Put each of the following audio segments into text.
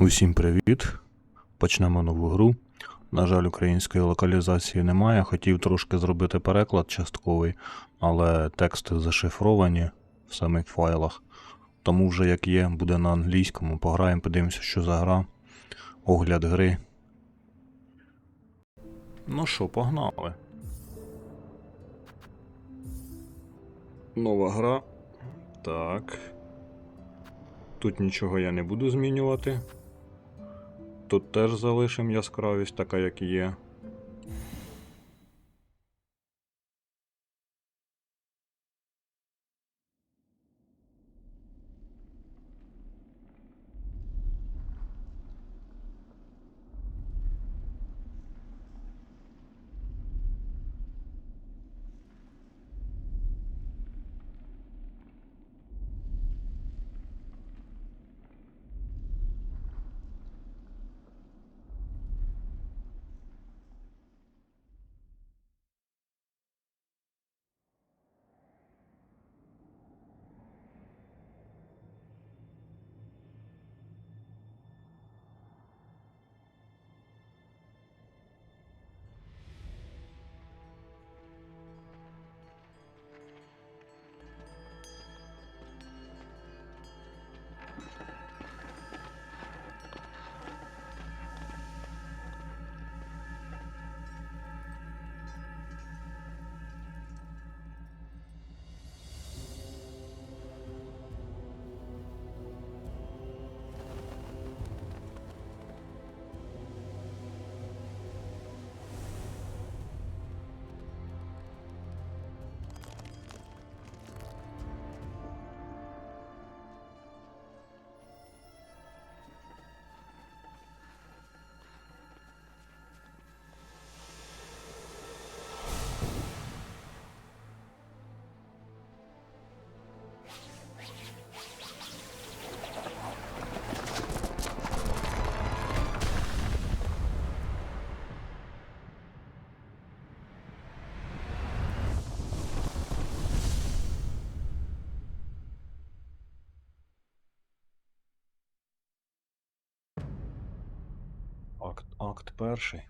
Усім привіт! Почнемо нову гру. На жаль, української локалізації немає. Хотів трошки зробити переклад частковий, але тексти зашифровані в самих файлах. Тому вже як є, буде на англійському. Пограємо, подивимося, що за гра. Огляд гри. Ну що, погнали. Нова гра. Так. Тут нічого я не буду змінювати. Тут теж залишимо яскравість така, як є. Акт, акт перший.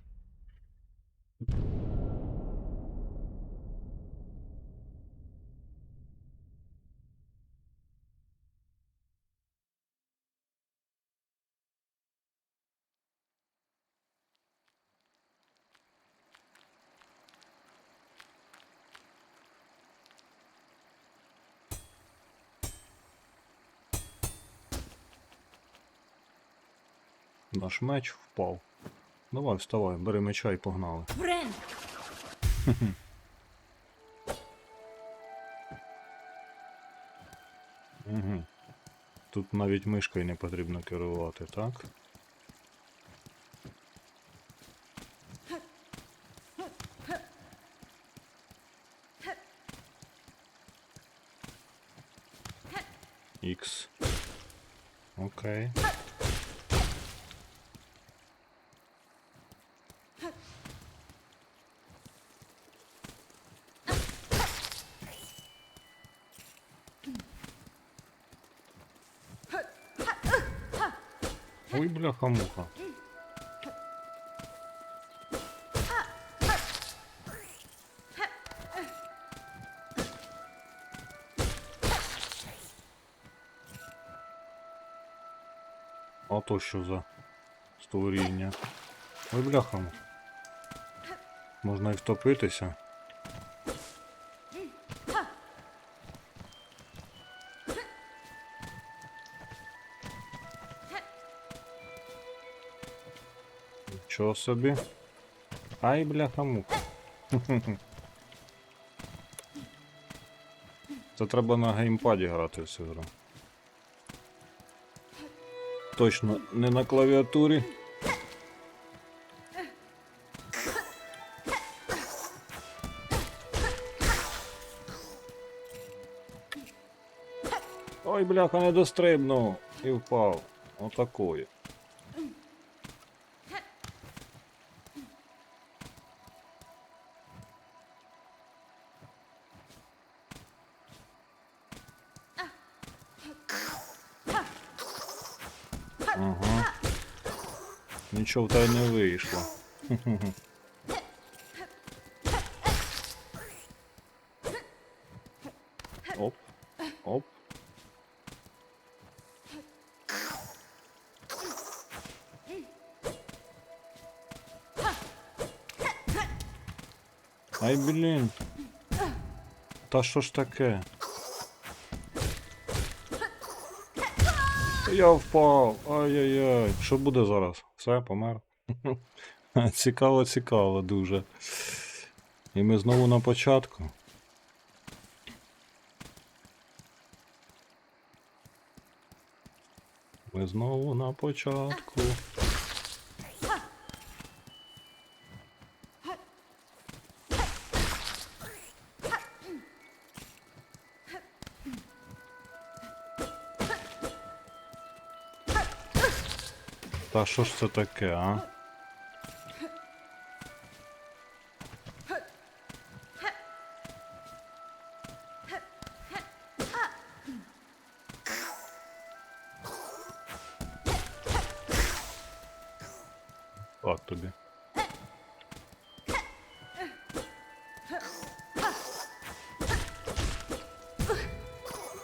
Наш меч впав. Давай, вставай, бери меча і погнали. Френ! Угу. Тут навіть мишкою не потрібно керувати, так? Ой, бляха-муха. А то що за створіння? Ой, бляха. Можна і втопитися. Нічого собі. Ай, бляха муха. Це треба на геймпаді грати в цю гру. Точно не на клавіатурі. Ой, бляха, не дострибнув і впав. Отакої. Ага. Нічого в тебе не. Оп, оп. Ай, блін. Та що ж таке? Я впав. Ай-яй-яй. Що буде зараз? Все, помер. цікаво, цікаво дуже. І ми знову на початку. Ми знову на початку. Та що ж це таке, а?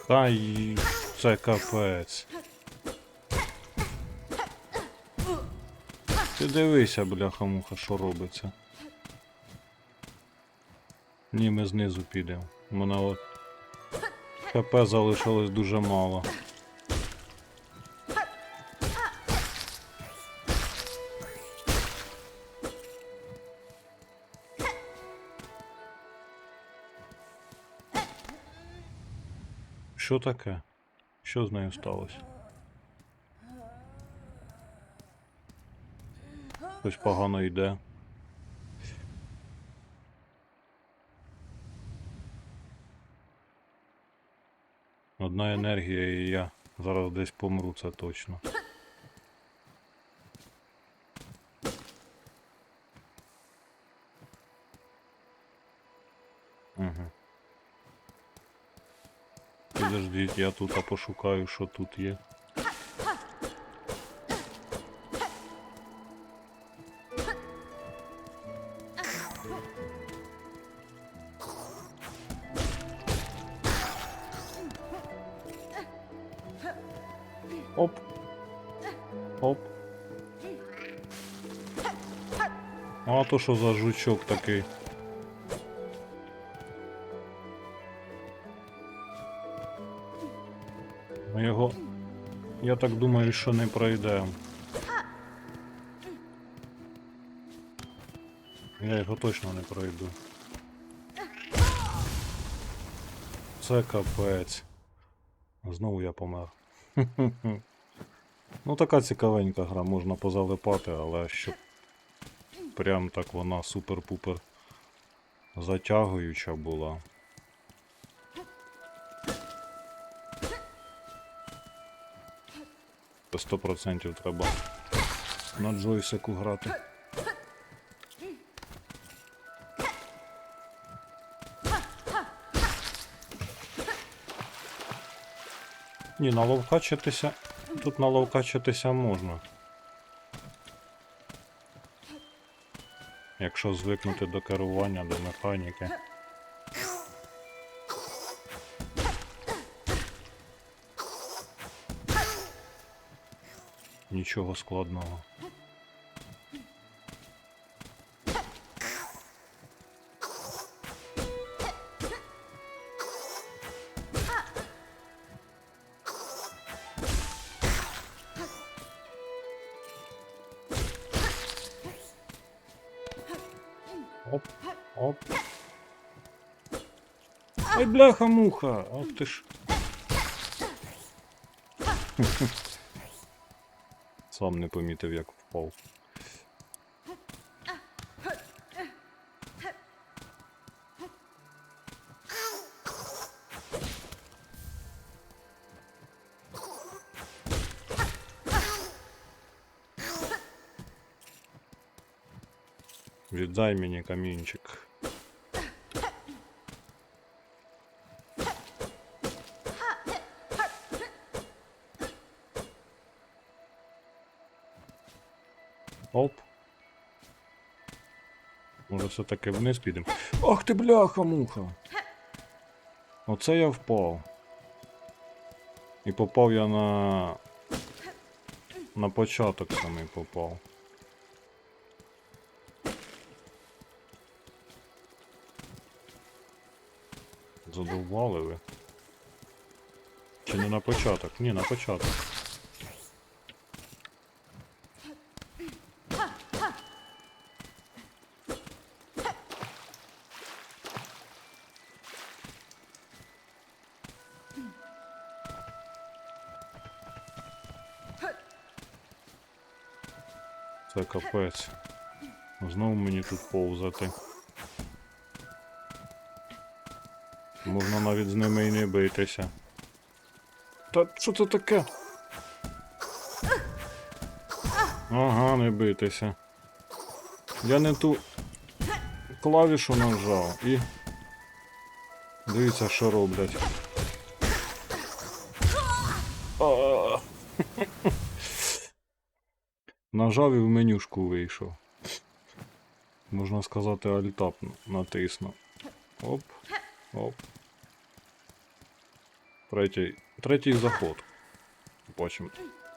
Та й це капець. Ти дивися, бляха-муха, що робиться. Ні, ми знизу підемо. У мене от ХП залишилось дуже мало. Що таке? Що з нею сталося? Щось погано йде. Одна енергія і я зараз десь помру, це точно. Угу. Підождіть, я тут пошукаю, що тут є. То що за жучок такий? Ми його. Я так думаю, що не пройдемо. Я його точно не пройду. Це капець. Знову я помер. Ну така цікавенька гра, можна позалипати, але щоб прям так вона супер-пупер затягуюча була. Це 100% треба на джойсику грати. Ні, наловкачитися. Тут наловкачитися можна. Якщо звикнути до керування, до механіки. Нічого складного. оп. Ай, бляха-муха! Ох ти ж. Сам не помітив, як впав. Віддай мені камінчик. Все-таки вниз підемо. Ах ти бляха, муха! Оце я впав. І попав я на. На початок самий попав. Задовбали ви. Чи не на початок? Ні, на початок. Капець. Знову мені тут повзати. Можна навіть з ними і не битися. Та що це таке? Ага, не битися. Я не ту клавішу нажав і. Дивіться, що роблять. Нажав і в менюшку вийшов. Можна сказати, альтап натиснув. Оп, оп. Третій. Третій заход. Бачимо,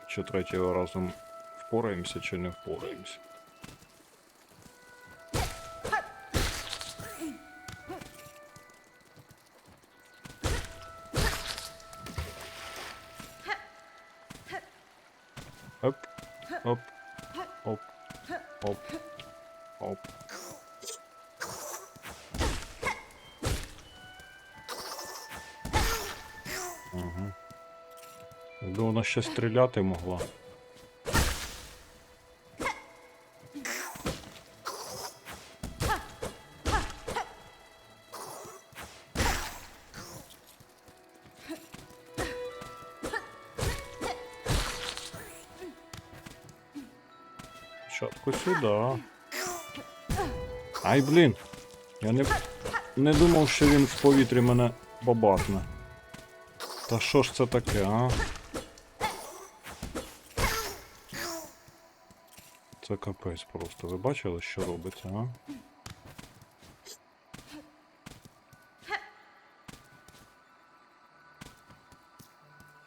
чи третього разом впораємося, чи не впораємося. Ще стріляти могла. Спочатку сюди. Ай, блін. Я не, не думав, що він в повітрі мене бабахне. Та що ж це таке, а? Це капець просто. Ви бачили, що робиться, а?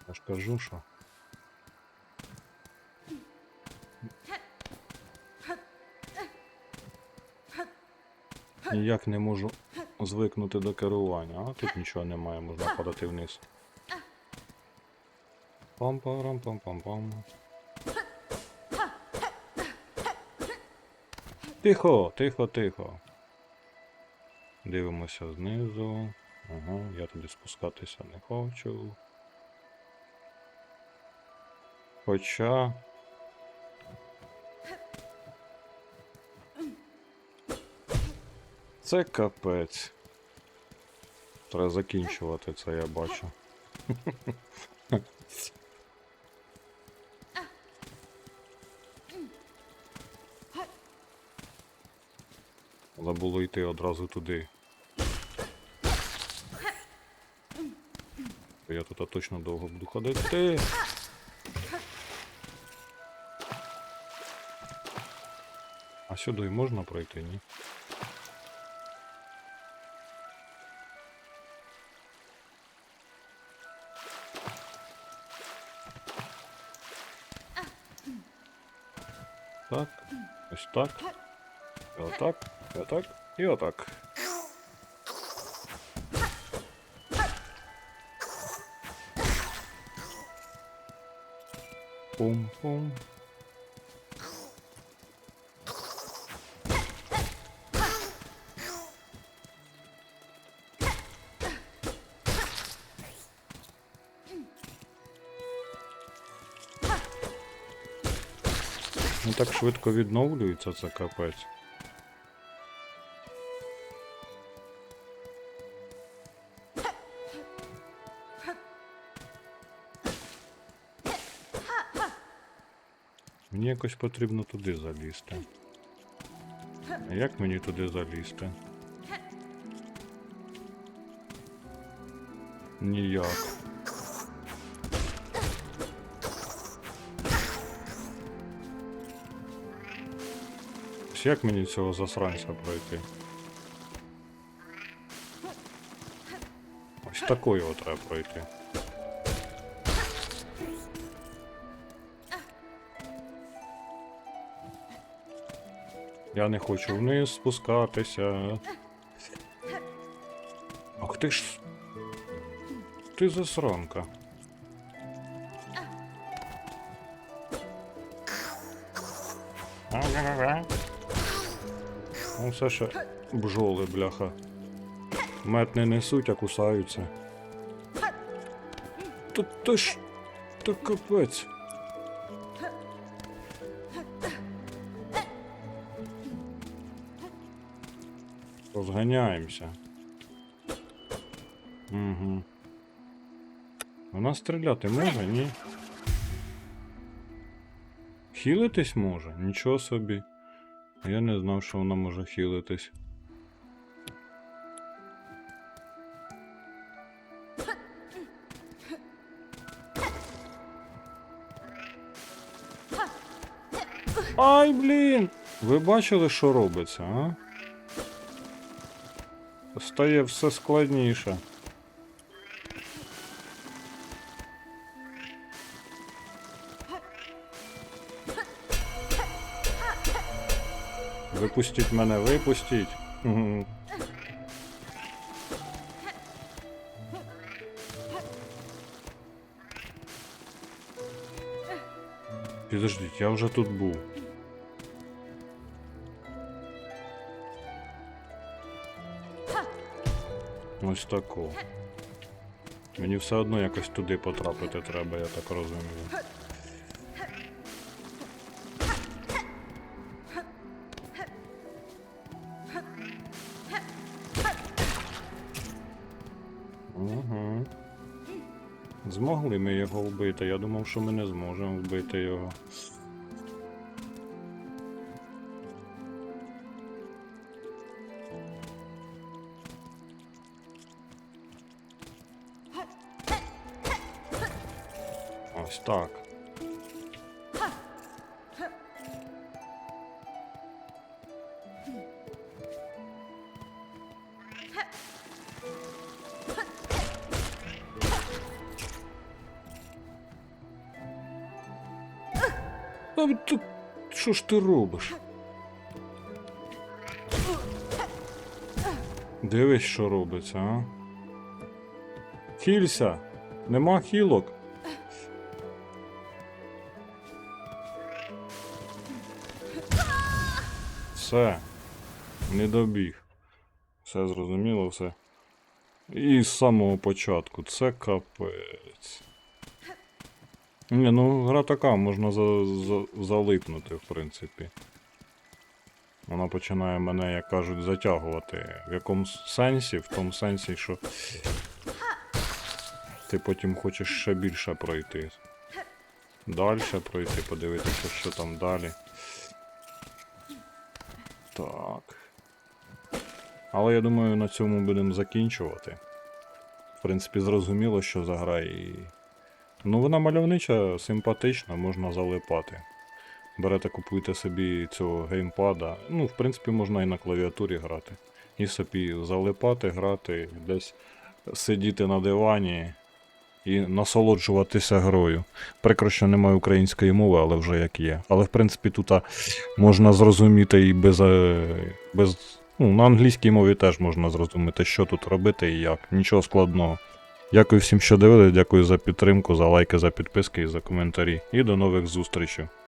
Я ж кажу, що. Ніяк не можу звикнути до керування, а тут нічого немає, можна падати вниз. Пам-парам-пам-пам-пам. Тихо, тихо, тихо. Дивимося знизу. Ага, я туди спускатися не хочу. Хоча. Це капець. Треба закінчувати це, я бачу. Треба було йти одразу туди. Я тут точно довго буду ходити. А сюди можна пройти, ні? Так, ось так. Отак, і отак, і отак. Пум-пум. Ну так швидко відновлюється це капець. Якось потрібно туди залізти. А як мені туди залізти? Ніяк. Ось як мені цього засранця пройти? Ось такою треба пройти. Я не хочу вниз спускатися. Ах ти ж. Ти засранка. Ну, все ще бжоли, бляха. Мед не несуть, а кусаються. Та, та ж. Та капець. Розганяємося. Угу. Вона стріляти може, ні? Хілитись може? Нічого собі. Я не знав, що вона може хілитись. Ай, блін! Ви бачили, що робиться, а? Стає все складніше. Випустіть мене, випустіть. Мгм. Підождіть, я вже тут був. Ось тако. Мені все одно якось туди потрапити треба, я так розумію. Змогли ми його вбити. Я думав, що ми не зможемо вбити його. Ось так. А ти що ж ти робиш? Дивись, що робиться, а? Хілься! Нема хілок. Все. Не добіг. Все зрозуміло, все. І з самого початку. Це капець. Ні, ну гра така, можна за, за, залипнути, в принципі. Вона починає мене, як кажуть, затягувати. В якомусь сенсі, в тому сенсі, що ти потім хочеш ще більше пройти. Дальше пройти, подивитися, що там далі. Так. Але я думаю, на цьому будемо закінчувати. В принципі, зрозуміло, що за гра і. Ну, вона мальовнича, симпатична, можна залипати. Берете, купуєте собі цього геймпада. Ну, в принципі, можна і на клавіатурі грати. І собі залипати, грати, десь сидіти на дивані і насолоджуватися грою. Прикро, що немає української мови, але вже як є. Але в принципі тут можна зрозуміти і без. е, без ну, на англійській мові теж можна зрозуміти, що тут робити і як. Нічого складного. Дякую всім, що дивились, дякую за підтримку, за лайки, за підписки і за коментарі. І до нових зустрічей.